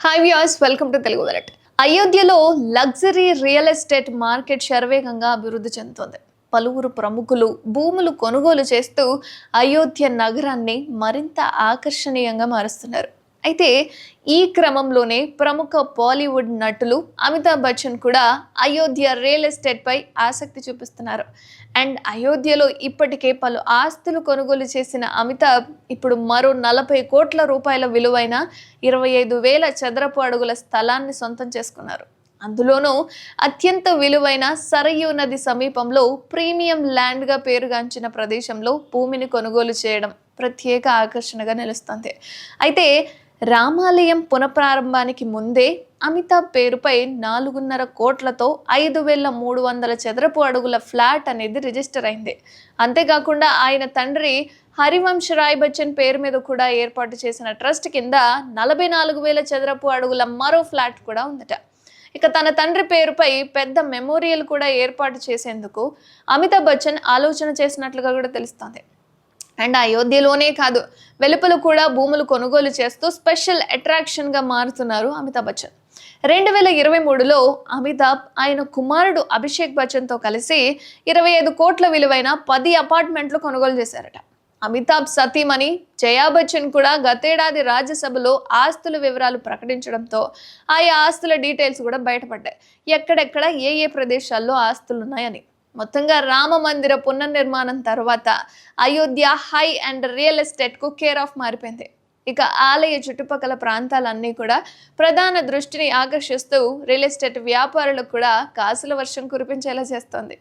Hi viewers welcome to Telugu వరట్ అయోధ్యలో luxury real estate market శరవేగంగా అభివృద్ధి చెందుతోంది. పలువురు ప్రముఖులు భూములు కొనుగోలు చేస్తూ అయోధ్య నగరాన్ని మరింత ఆకర్షణీయంగా మారుస్తున్నారు. అయితే ఈ క్రమంలోనే ప్రముఖ బాలీవుడ్ నటులు అమితాబ్ బచ్చన్ కూడా అయోధ్య రియల్ ఎస్టేట్పై ఆసక్తి చూపిస్తున్నారు. అండ్ అయోధ్యలో ఇప్పటికే పలు ఆస్తులు కొనుగోలు చేసిన అమితాబ్ ఇప్పుడు మరో నలభై కోట్ల రూపాయల విలువైన ఇరవై ఐదు వేల చదరపు అడుగుల స్థలాన్ని సొంతం చేసుకున్నారు. అందులోనూ అత్యంత విలువైన సరయూ నది సమీపంలో ప్రీమియం ల్యాండ్గా పేరుగాంచిన ప్రదేశంలో భూమిని కొనుగోలు చేయడం ప్రత్యేక ఆకర్షణగా నిలుస్తుంది. అయితే రామాలయం పునఃప్రారంభానికి ముందే అమితాబ్ పేరుపై నాలుగున్నర కోట్లతో ఐదు వేల మూడు వందల చదరపు అడుగుల ఫ్లాట్ అనేది రిజిస్టర్ అయింది. అంతేకాకుండా ఆయన తండ్రి హరివంశ్ రాయ్ బచ్చన్ పేరు మీద కూడా ఏర్పాటు చేసిన ట్రస్ట్ కింద నలభై నాలుగు వేల చదరపు అడుగుల మరో ఫ్లాట్ కూడా ఉందట. ఇక తన తండ్రి పేరుపై పెద్ద మెమోరియల్ కూడా ఏర్పాటు చేసేందుకు అమితాబ్ బచ్చన్ ఆలోచన చేసినట్లుగా కూడా తెలుస్తోంది. అండ్ అయోధ్యలోనే కాదు వెలుపల కూడా భూములు కొనుగోలు చేస్తూ స్పెషల్ అట్రాక్షన్గా మారుతున్నారు అమితాబ్ బచ్చన్. రెండు వేల ఇరవై మూడులో అమితాబ్ ఆయన కుమారుడు అభిషేక్ బచ్చన్తో కలిసి ఇరవై ఐదు కోట్ల విలువైన పది అపార్ట్మెంట్లు కొనుగోలు చేశారట. అమితాబ్ సతీమణి జయా బచ్చన్ కూడా గతేడాది రాజ్యసభలో ఆస్తుల వివరాలు ప్రకటించడంతో ఆయా ఆస్తుల డీటెయిల్స్ కూడా బయటపడ్డాయి. ఎక్కడెక్కడ ఏ ఏ ప్రదేశాల్లో ఆస్తులు ఉన్నాయని మొత్తంగా రామ మందిర పునర్నిర్మాణం తర్వాత అయోధ్య హై అండ్ రియల్ ఎస్టేట్కు కేర్ ఆఫ్ మారిపోయింది. ఇక ఆలయ చుట్టుపక్కల ప్రాంతాలన్నీ కూడా ప్రధాన దృష్టిని ఆకర్షిస్తూ రియల్ ఎస్టేట్ వ్యాపారులకు కూడా కాసుల వర్షం కురిపించేలా చేస్తోంది.